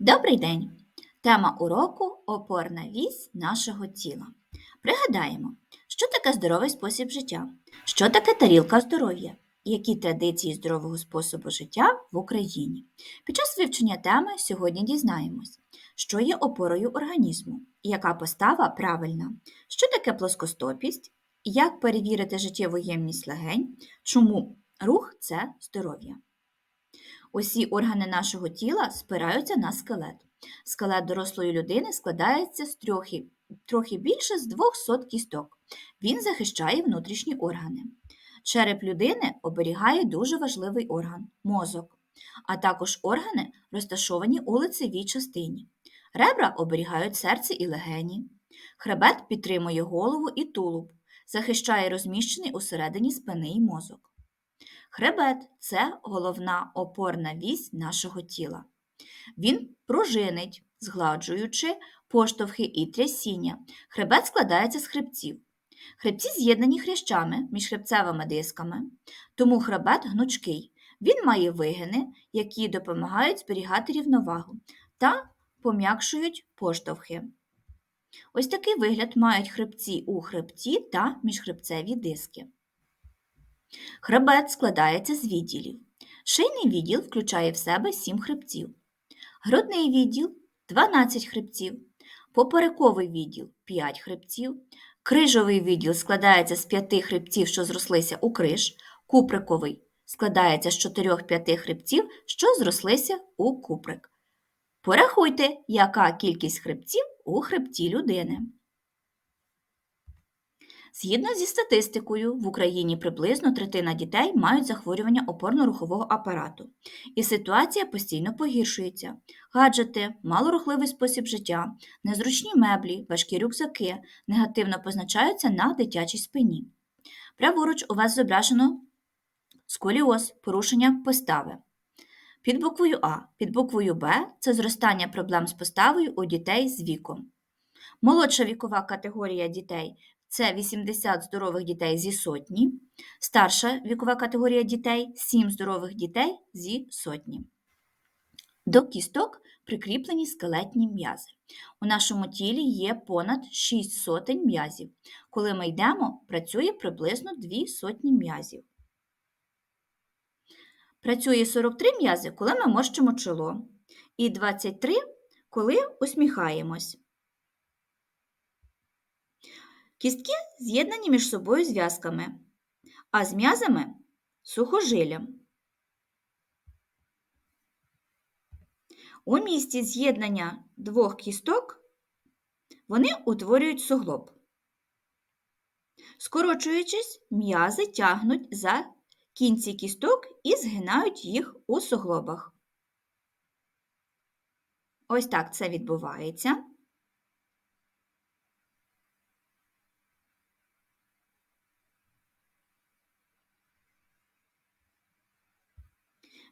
Добрий день! Тема уроку опорна вісь нашого тіла. Пригадаємо, що таке здоровий спосіб життя, що таке тарілка здоров'я, які традиції здорового способу життя в Україні. Під час вивчення теми сьогодні дізнаємось, що є опорою організму, яка постава правильна, що таке плоскостопість, як перевірити життєву ємність легень, чому рух це здоров'я. Усі органи нашого тіла спираються на скелет. Скелет дорослої людини складається з трохи, трохи більше з 200 кісток. Він захищає внутрішні органи. Череп людини оберігає дуже важливий орган мозок, а також органи, розташовані у лицевій частині. Ребра оберігають серце і легені. Хребет підтримує голову і тулуб, захищає розміщений усередині спини і мозок. Хребет це головна опорна вісь нашого тіла. Він пружинить, згладжуючи поштовхи і трясіння. Хребет складається з хребців. Хребці з'єднані хрящами між хребцевими дисками, тому хребет гнучкий. Він має вигини, які допомагають зберігати рівновагу та пом'якшують поштовхи. Ось такий вигляд мають хребці у хребті та міжхребцеві диски. Хребет складається з відділів. Шийний відділ включає в себе 7 хребців, грудний відділ 12 хребців, поперековий відділ 5 хребців, крижовий відділ складається з 5 хребців, що зрослися у криж, куприковий складається з 4-5 хребців, що зрослися у куприк. Порахуйте, яка кількість хребців у хребті людини. Згідно зі статистикою, в Україні приблизно третина дітей мають захворювання опорно-рухового апарату, і ситуація постійно погіршується. Гаджети, малорухливий спосіб життя, незручні меблі, важкі рюкзаки негативно позначаються на дитячій спині. Праворуч у вас зображено сколіоз, порушення постави. Під буквою А, під буквою Б це зростання проблем з поставою у дітей з віком. Молодша вікова категорія дітей це 80 здорових дітей зі сотні, старша вікова категорія дітей 7 здорових дітей зі сотні. До кісток прикріплені скелетні м'язи. У нашому тілі є понад 6 сотень м'язів. Коли ми йдемо, працює приблизно 2 сотні м'язів. Працює 43 м'язи, коли ми морщимо чоло, і 23, коли усміхаємось. Кістки з'єднані між собою зв'язками, а з м'язами сухожилям. У місці з'єднання двох кісток вони утворюють суглоб. Скорочуючись, м'язи тягнуть за кінці кісток і згинають їх у суглобах. Ось так це відбувається.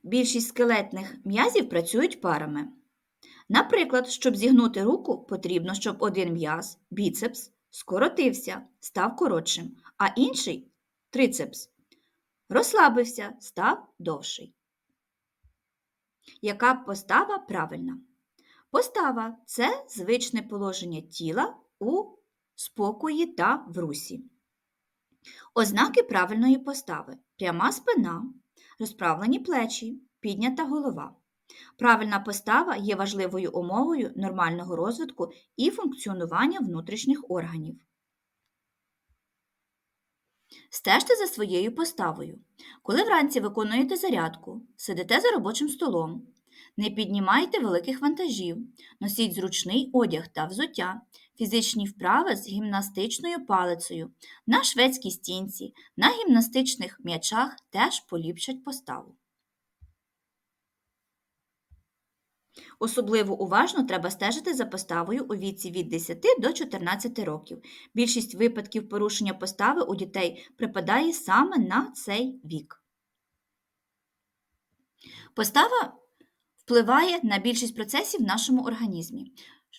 Більшість скелетних м'язів працюють парами. Наприклад, щоб зігнути руку, потрібно, щоб один м'яз, біцепс, скоротився, став коротшим, а інший трицепс розслабився, став довший. Яка постава правильна? Постава це звичне положення тіла у спокої та в русі. Ознаки правильної постави пряма спина, розправлені плечі, піднята голова. Правильна постава є важливою умовою нормального розвитку і функціонування внутрішніх органів. Стежте за своєю поставою. Коли вранці виконуєте зарядку, сидите за робочим столом, не піднімайте великих вантажів, носіть зручний одяг та взуття, фізичні вправи з гімнастичною палицею, на шведській стінці, на гімнастичних м'ячах теж поліпшать поставу. Особливо уважно треба стежити за поставою у віці від 10 до 14 років. Більшість випадків порушення постави у дітей припадає саме на цей вік. Постава впливає на більшість процесів в нашому організмі.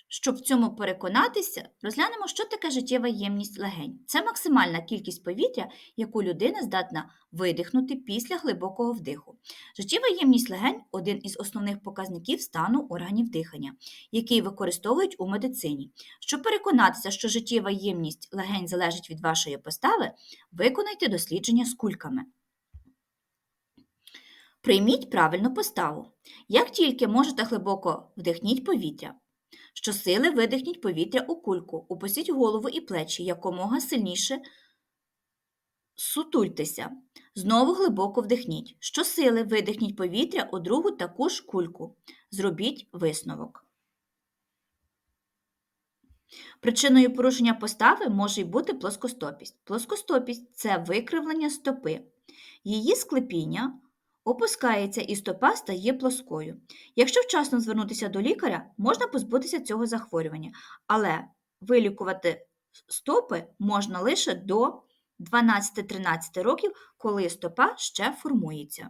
Щоб в цьому переконатися, розглянемо, що таке життєва ємність легень. Це максимальна кількість повітря, яку людина здатна видихнути після глибокого вдиху. Життєва ємність легень один із основних показників стану органів дихання, який використовують у медицині. Щоб переконатися, що життєва ємність легень залежить від вашої постави, виконайте дослідження з кульками. Прийміть правильну поставу. Як тільки можете глибоко вдихніть повітря, Щосили видихніть повітря у кульку, упустіть голову і плечі якомога сильніше сутультеся. Знову глибоко вдихніть. Щосили видихніть повітря у другу таку ж кульку. Зробіть висновок. Причиною порушення постави може й бути плоскостопість. Плоскостопість це викривлення стопи. Її склепіння опускається і стопа стає плоскою. Якщо вчасно звернутися до лікаря, можна позбутися цього захворювання, але вилікувати стопи можна лише до 12-13 років, коли стопа ще формується.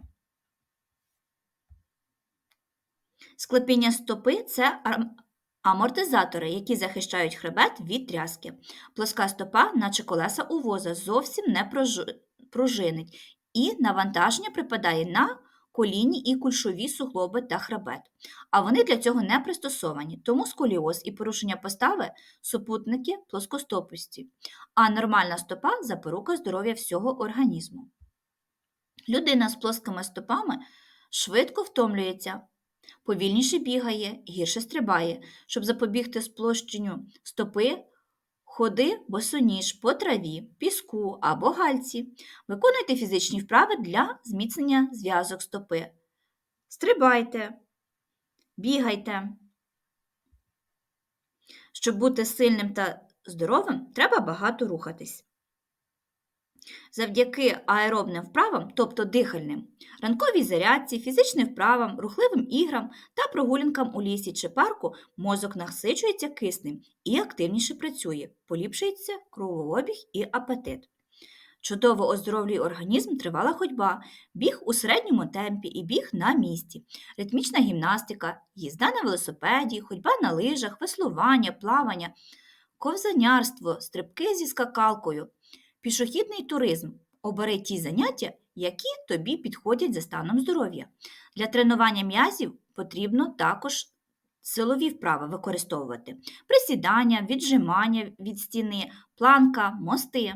Склепіння стопи це амортизатори, які захищають хребет від тряски. Плоска стопа, наче колеса у воза, зовсім не пружинить і навантаження припадає на колінні і кульшові суглоби та хребет. А вони для цього не пристосовані, тому сколіоз і порушення постави супутники плоскостопості, а нормальна стопа запорука здоров'я всього організму. Людина з плоскими стопами швидко втомлюється, повільніше бігає, гірше стрибає, щоб запобігти сплощенню стопи. Ходи босоніж по траві, піску або гальці. Виконуйте фізичні вправи для зміцнення зв'язок стопи. Стрибайте, бігайте. Щоб бути сильним та здоровим, треба багато рухатись. Завдяки аеробним вправам, тобто дихальним, ранковій зарядці, фізичним вправам, рухливим іграм та прогулянкам у лісі чи парку мозок насичується киснем і активніше працює, поліпшується кровообіг і апетит. Чудово оздоровлює організм тривала ходьба, біг у середньому темпі і біг на місці, ритмічна гімнастика, їзда на велосипеді, ходьба на лижах, веслування, плавання, ковзанярство, стрибки зі скакалкою. Пішохідний туризм. Обери ті заняття, які тобі підходять за станом здоров'я. Для тренування м'язів потрібно також силові вправи використовувати: присідання, віджимання від стіни, планка, мости.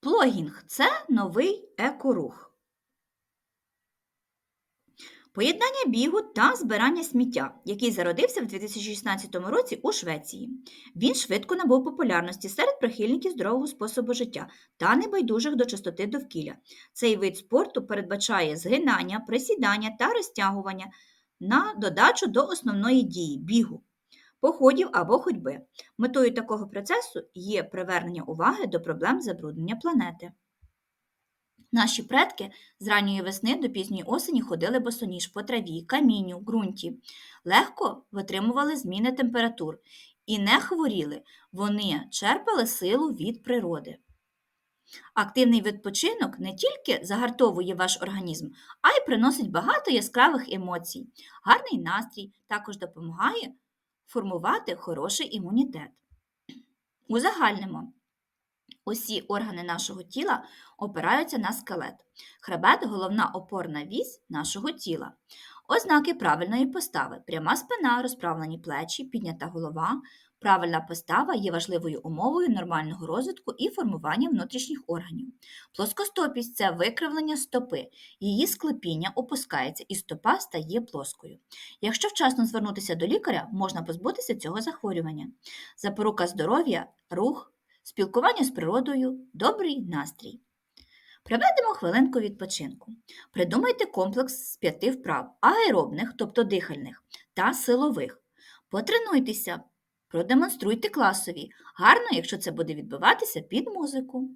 Плогінг це новий екорух. Поєднання бігу та збирання сміття, який зародився в 2016 році у Швеції. Він швидко набув популярності серед прихильників здорового способу життя та небайдужих до чистоти довкілля. Цей вид спорту передбачає згинання, присідання та розтягування на додачу до основної дії бігу, походів або ходьби. Метою такого процесу є привернення уваги до проблем забруднення планети. Наші предки з ранньої весни до пізньої осені ходили босоніж по траві, камінню, ґрунті, легко витримували зміни температур і не хворіли, вони черпали силу від природи. Активний відпочинок не тільки загартовує ваш організм, а й приносить багато яскравих емоцій. Гарний настрій також допомагає формувати хороший імунітет. Узагальнимо. Усі органи нашого тіла опираються на скелет. Хребет головна опорна вісь нашого тіла. Ознаки правильної постави: пряма спина, розправлені плечі, піднята голова. Правильна постава є важливою умовою нормального розвитку і формування внутрішніх органів. Плоскостопість це викривлення стопи. Її склепіння опускається і стопа стає плоскою. Якщо вчасно звернутися до лікаря, можна позбутися цього захворювання. Запорука здоров'я, рух спілкування з природою, добрий настрій. Приведемо хвилинку відпочинку. Придумайте комплекс з п'яти вправ аеробних, тобто дихальних, та силових. Потренуйтеся, продемонструйте класові. Гарно, якщо це буде відбуватися під музику.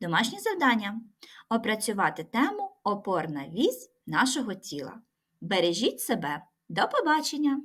Домашнє завдання опрацювати тему опорна вісь нашого тіла. Бережіть себе. До побачення!